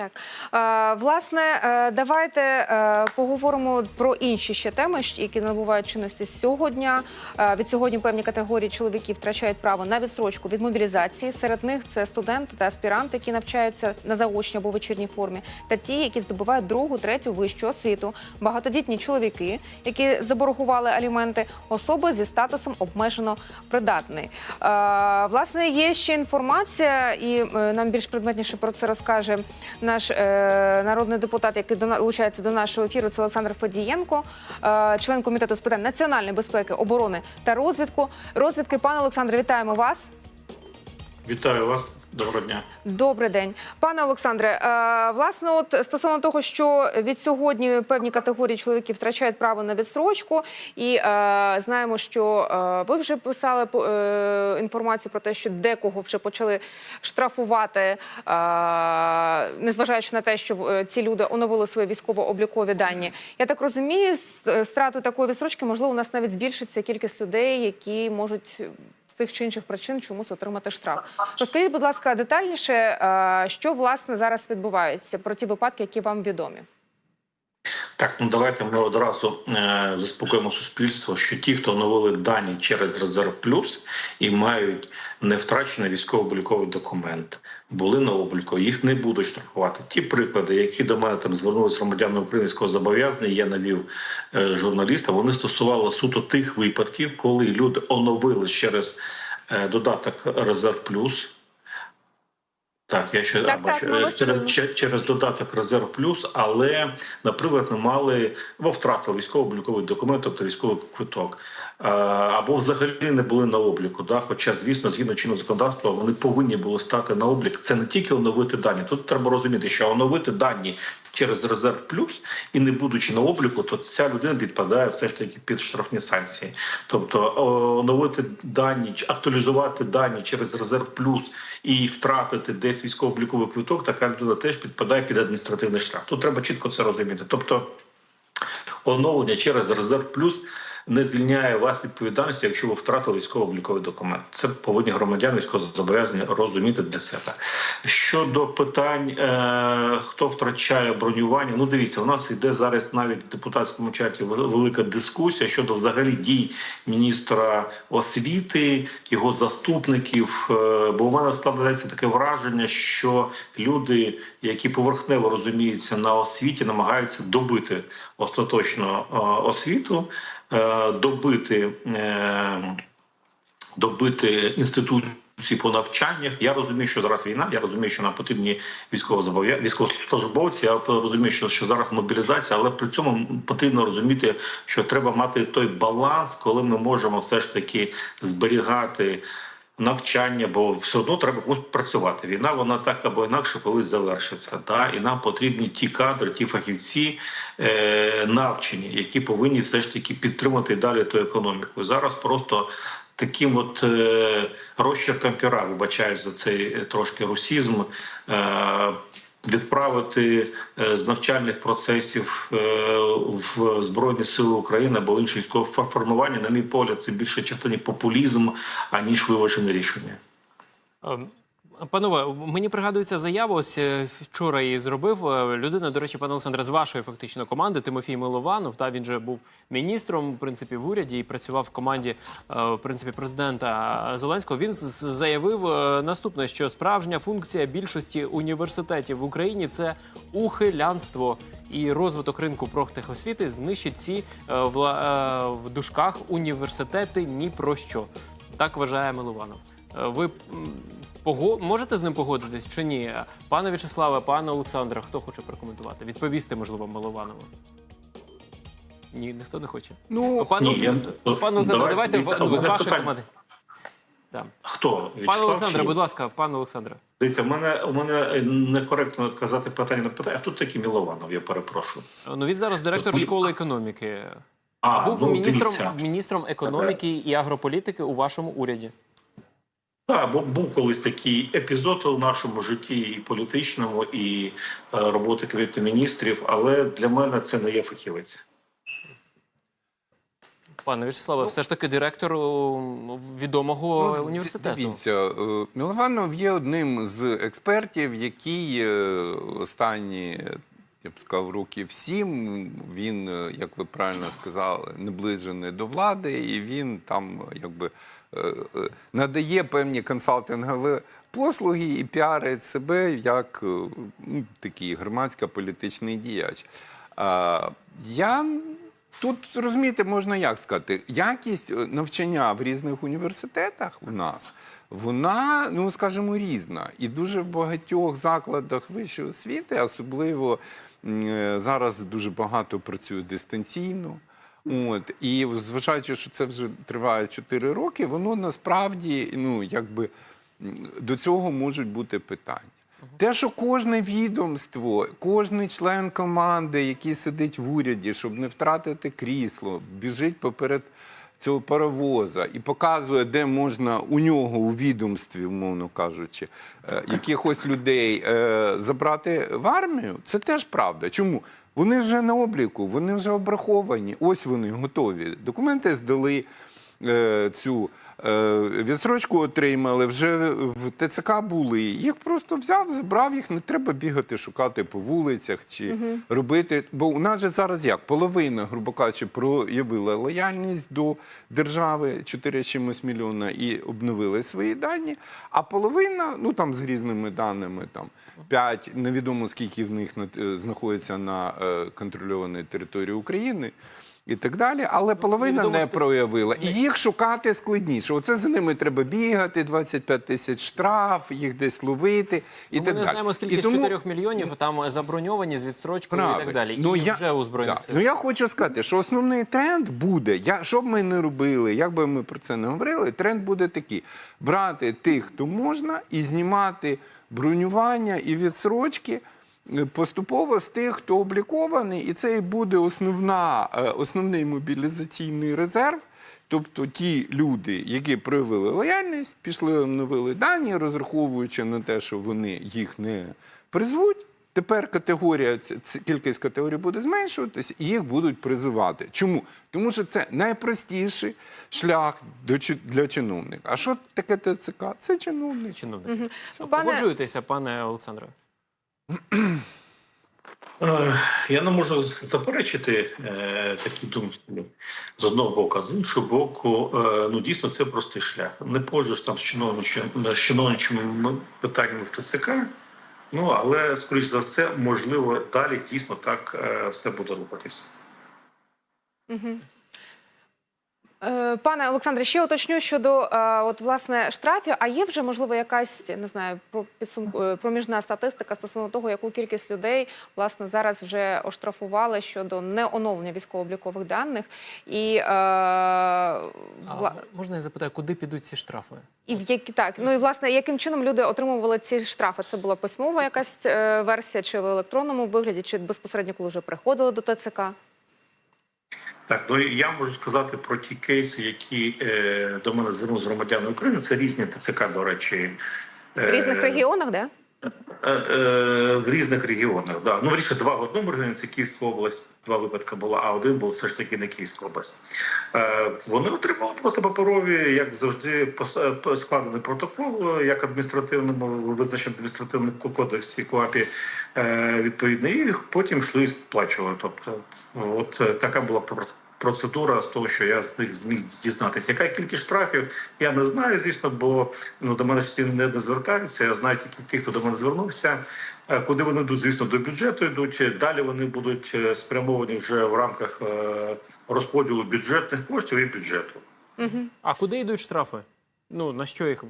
Так, власне, е, давайте е, поговоримо про інші ще теми, які набувають чинності сьогодні. Е, від сьогодні певні категорії чоловіків втрачають право на відстрочку від мобілізації. Серед них це студенти та аспіранти, які навчаються на заочній або вечірній формі, та ті, які здобувають другу, третю вищу освіту, багатодітні чоловіки, які заборгували аліменти, особи зі статусом обмежено придатний. Власне, є ще інформація, і нам більш предметніше про це розкаже наш е, народний депутат, який долучається до нашого ефіру. Це Олександр Федієнко, е, член комітету з питань національної безпеки, оборони та розвідку. Розвідки, пане Олександре, вітаємо вас. Вітаю вас, доброго дня. Добрий день, пане Олександре. Е, власне, от стосовно того, що від сьогодні певні категорії чоловіків втрачають право на відстрочку, і е, знаємо, що е, ви вже писали е, інформацію про те, що декого вже почали штрафувати, е, незважаючи на те, що ці люди оновили свої військово-облікові дані. Я так розумію, е, такої відстрочки можливо у нас навіть збільшиться кількість людей, які можуть тих чи інших причин чомусь отримати штраф. Розкажіть, будь ласка, детальніше, е, що власне зараз відбувається про ті випадки, які вам відомі. Так, ну давайте ми одразу е, заспокоїмо суспільство, що ті, хто оновили дані через резерв плюс і мають не втрачений військово-обліковий документ, були на обліку, їх не будуть штрафувати. Ті приклади, які до мене там звернулися громадяни українського зобов'язання, я навів е, журналіста. Вони стосували суто тих випадків, коли люди оновили через е, додаток резерв плюс. Так, я ще Так, бачу, так, ми е, через, через додаток резерв плюс, але, наприклад, не мали або втратили військово-обліковий документ, тобто військовий квиток, е, або взагалі не були на обліку. Да? Хоча, звісно, згідно чинного законодавства, вони повинні були стати на облік. Це не тільки оновити дані. Тут треба розуміти, що оновити дані через резерв плюс і не будучи на обліку, то ця людина підпадає все ж таки під штрафні санкції. Тобто оновити дані, актуалізувати дані через резерв плюс і втратити десь військово-обліковий квиток, така людина теж підпадає під адміністративний штраф. Тут треба чітко це розуміти. Тобто оновлення через резерв плюс не звільняє вас відповідальності, якщо ви втратили військово-обліковий документ. Це повинні громадяни військовозобов'язані розуміти для себе. Щодо питань, е, хто втрачає бронювання, ну дивіться, у нас йде зараз навіть в депутатському чаті велика дискусія щодо взагалі дій міністра освіти, його заступників. Е, бо у мене складається таке враження, що люди, які поверхнево розуміються на освіті, намагаються добити остаточно е, освіту, добити. е, добити інституції по навчаннях. Я розумію, що зараз війна. Я розумію, що нам потрібні військовослужбовці. Я розумію, що, що зараз мобілізація, але при цьому потрібно розуміти, що треба мати той баланс, коли ми можемо все ж таки зберігати. Навчання, бо все одно треба працювати. Війна вона так або інакше колись завершиться. Та І нам потрібні ті кадри, ті фахівці е, навчені, які повинні все ж таки підтримати далі ту економіку. Зараз просто таким от е, розчерком піра, вибачаю за цей е, трошки русізм. Е, Відправити е, з навчальних процесів е, в Збройні Сили України або інше військове формування, на мій погляд, це більше частині популізм, аніж виважене рішення. Панове, мені пригадується заява. Ось е, вчора її зробив е, людина. До речі, пане Олександре, з вашої фактично команди Тимофій Милованов. Та він же був міністром в принципі в уряді і працював в команді е, в принципі президента Зеленського. Він заявив наступне: що справжня функція більшості університетів в Україні це ухилянство. І розвиток ринку профтехосвіти знищить ці е, в дужках університети ні про що. Так вважає Милованов. Ви пого... можете з ним погодитись чи ні? Пане В'ячеславе, пане Олександре, хто хоче прокоментувати? Відповісти, можливо, Милованову. Ні, ніхто не хоче. Ну Пане, Ні, я- пане Олександре, давай, давайте в- ну, з вашої команди. Да. Хто Пане Олександре, чи- будь ласка, пане Олександре. Дивіться, у мене у мене некоректно казати питання на питання. А хто такий Мілованов? Я перепрошую. Ну він зараз директор Послухай- школи економіки. А Був ну, міністром, дивіться. міністром економіки і агрополітики у вашому уряді. Так, бо був колись такий епізод у нашому житті і політичному, і е, роботи кабінету міністрів, але для мене це не є фахівець. Пане Вячеславе, все ж таки директор відомого Ну, університету. Дивіться, е, Мілованов є одним з експертів, який е, останні, я б сказав, років сім, він, е, як ви правильно сказали, наближений до влади, і він там якби е, е, надає певні консалтингові послуги і піарить себе як е, ну, такий громадсько-політичний діяч. А, Я Тут розумієте, можна як сказати, якість е, навчання в різних університетах у нас, вона, ну скажімо, різна. І дуже в багатьох закладах вищої освіти, особливо е, зараз дуже багато працює дистанційно. От і зважаючи, що це вже триває 4 роки, воно насправді ну якби до цього можуть бути питання. Те, що кожне відомство, кожен член команди, який сидить в уряді, щоб не втратити крісло, біжить поперед цього паровоза і показує, де можна у нього у відомстві, умовно кажучи, е, якихось людей е, забрати в армію, це теж правда. Чому? Вони вже на обліку, вони вже обраховані. Ось вони готові. Документи здали е, цю відсрочку отримали, вже в ТЦК були. Їх просто взяв, забрав їх. Не треба бігати, шукати по вулицях чи робити. Бо у нас же зараз як половина, грубо кажучи, проявила лояльність до держави 4 чимось мільйона і обновили свої дані. А половина, ну там з різними даними, там 5, невідомо скільки в них е, знаходиться на е, контрольованій території України. І так далі, але половина не проявила. І їх шукати складніше. Оце за ними треба бігати, 25 тисяч штраф, їх десь ловити і Ну, так Ми не знаємо, скільки І з 4 мільйонів там заброньовані з відстрочкою і так далі. Ну, і я, вже у Збройних да. Ну я хочу сказати, що основний тренд буде, я, що б ми не робили, як би ми про це не говорили, тренд буде такий: брати тих, хто можна, і знімати бронювання і відсрочки. Поступово з тих, хто облікований, і це і буде основна, е, основний мобілізаційний резерв. Тобто ті люди, які проявили лояльність, пішли оновили дані, розраховуючи на те, що вони їх не призвуть. Тепер категорія, кількість категорій буде зменшуватися, і їх будуть призивати. Чому? Тому що це найпростіший шлях до для чиновника. А що таке ТЦК? Це чиновник. Чиновник. Все, Пане- Погоджуєтеся, пане Олександре? Е, Я не можу заперечити е, такі думки з одного боку, а з іншого боку, е, ну дійсно це простий шлях. Не пользуюсь там з чиновничим з чиновничими питаннями в ТЦК. Ну але скоріш за все, можливо, далі дійсно так все буде рухатися. Е, Пане Олександре, ще уточню щодо е, от власне штрафів. А є вже можливо якась не знаю про підсумку е, проміжна статистика стосовно того, яку кількість людей власне зараз вже оштрафували щодо неоновлення військово-облікових даних, і, е, А, вла... можна я запитаю, куди підуть ці штрафи? і в які так ну і власне яким чином люди отримували ці штрафи? Це була письмова якась е, версія, чи в електронному вигляді, чи безпосередньо коли вже приходили до ТЦК? Так, ну я можу сказати про ті кейси, які е, до мене звернулися громадяни України. Це різні ТЦК, до речі. В Е, різних регіонах, де? Е, е, в різних регіонах. Да. Ну, вірніше, два в одному регіоні, це Київська область, два випадки було, а один був все ж таки не Київська область. Е, вони отримали просто паперові, як завжди, е, складений протокол, як адміністративному визначеному адміністративному кодексі КОАПі е, відповідний, і потім йшли і сплачували. Тобто, от е, така була Процедура з того, що я з них зміг дізнатися. Яка кількість штрафів, я не знаю, звісно, бо ну до мене всі не, не звертаються. Я знаю тільки ті, хто до мене звернувся. Е, Куди вони йдуть, звісно, до бюджету йдуть. Далі вони будуть е, спрямовані вже в рамках е, розподілу бюджетних коштів і бюджету. А куди йдуть штрафи? Ну на що їх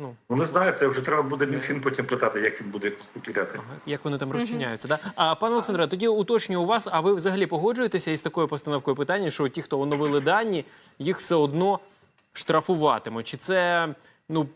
ну Ну не знаю, це вже треба буде Мінфін потім питати, як він буде розподіляти. ага, як вони там розчиняються? Да? А пане Олександре, тоді уточнюю у вас. А ви взагалі погоджуєтеся із такою постановкою питання, що ті, хто оновили дані, їх все одно штрафуватимуть? Чи це ну?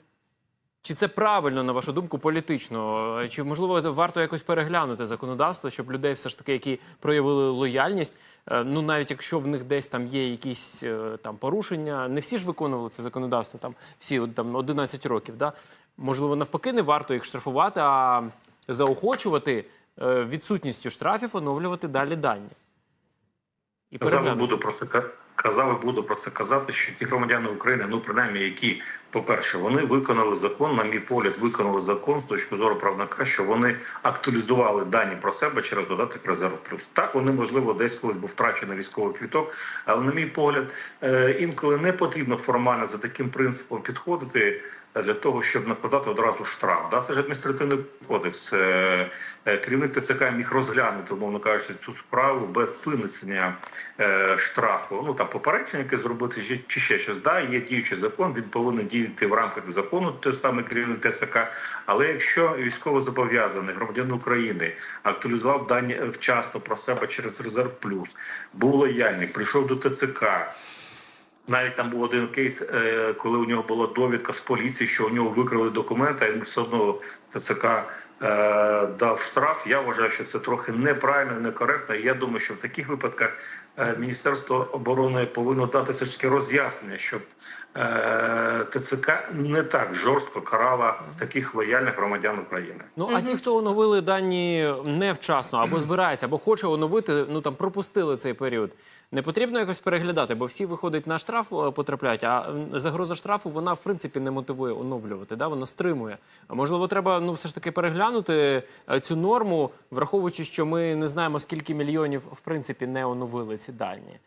Чи це правильно, на вашу думку, політично? Чи можливо варто якось переглянути законодавство, щоб людей, все ж таки, які проявили лояльність, е, ну навіть якщо в них десь там є якісь е, там порушення, не всі ж виконували це законодавство, там всі там 11 років. Да? Можливо, навпаки, не варто їх штрафувати, а заохочувати е, відсутністю штрафів оновлювати далі дані. І переглянути. буду про це казав і буду про це казати, що ті громадяни України, ну принаймні, які, по-перше, вони виконали закон, на мій погляд, виконали закон з точки зору правника, що вони актуалізували дані про себе через додаток резерв плюс. Так вони можливо десь колись був втрачений військовий квіток, але на мій погляд, е, інколи не потрібно формально за таким принципом підходити. Для того щоб накладати одразу штраф, да це ж адміністративний кодекс. Е, е, Керівник ТЦК міг розглянути, умовно кажучи, цю справу без винесення е, штрафу. Ну там попередження яке зробити чи, ще щось. Да, є діючий закон. Він повинен діяти в рамках закону. Той самий керівник ТСК. Але якщо військово зобов'язаний громадянин України актуалізував дані вчасно про себе через резерв плюс, був лояльний, прийшов до ТЦК. Навіть там був один кейс, е, коли у нього була довідка з поліції, що у нього викрали документи, він все одно ТЦК е, дав штраф. Я вважаю, що це трохи неправильно, некоректно. Я думаю, що в таких випадках е, Міністерство оборони повинно дати все ж таки роз'яснення, щоб ТЦК не так жорстко карала таких лояльних громадян України. Ну а ті, хто оновили дані невчасно або збирається, або хоче оновити, ну там пропустили цей період. Не потрібно якось переглядати, бо всі виходить на штраф е, потрапляють. А загроза штрафу вона в принципі не мотивує оновлювати. Да? Вона стримує. А можливо, треба ну все ж таки переглянути е, цю норму, враховуючи, що ми не знаємо, скільки мільйонів в принципі не оновили ці дані.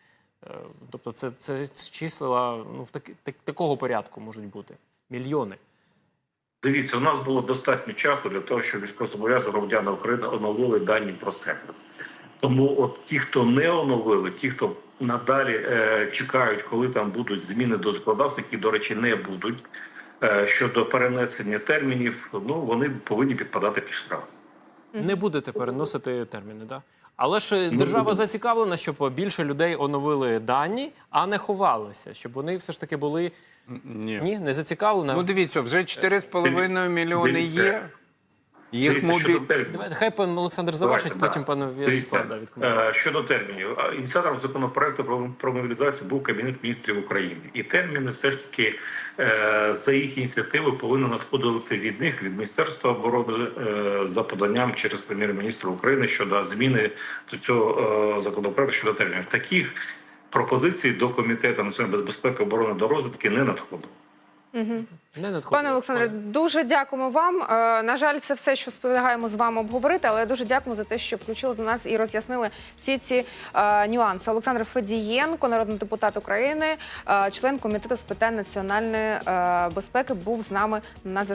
Е, Тобто, це, це числа ну в таки, так, такого порядку можуть бути мільйони. Дивіться, у нас було достатньо часу для того, щоб військовозобов'язані громадяни України оновили дані про себе. Тому от ті, хто не оновили, ті, хто надалі е, чекають, коли там будуть зміни до законодавства, які, до речі, не будуть е, щодо перенесення термінів, ну вони повинні підпадати під штраф. Не будете переносити терміни, да? Але ж е, Ну, держава зацікавлена, щоб більше людей оновили дані, а не ховалися, щоб вони все ж таки були Ні. ні, не зацікавлені. Ну дивіться, вже 4,5 мільйони Дивіться. є. Їх мобіль... хай пан Олександр завершить, Давайте, потім да. пан Дивіться, В'ячеслав да, відкоментує. е, щодо термінів. Ініціатором законопроекту про, про мобілізацію був Кабінет міністрів України. І терміни все ж таки е, за їх ініціативи повинні надходити від них, від Міністерства оборони е, за поданням через прем'єр-міністра України щодо зміни до цього законопроекту щодо термінів. Таких пропозицій до комітету національної безпеки оборони до розвідки не надходило. Угу. Не. Пане Олександре, дуже дякуємо вам. Е, На жаль, це все, що встигаємо з вами обговорити, але дуже дякуємо за те, що включили до нас і роз'яснили всі ці е, нюанси. Олександр Федієнко, народний депутат України, е, член комітету з питань національної е, безпеки, був з нами на зв'язку.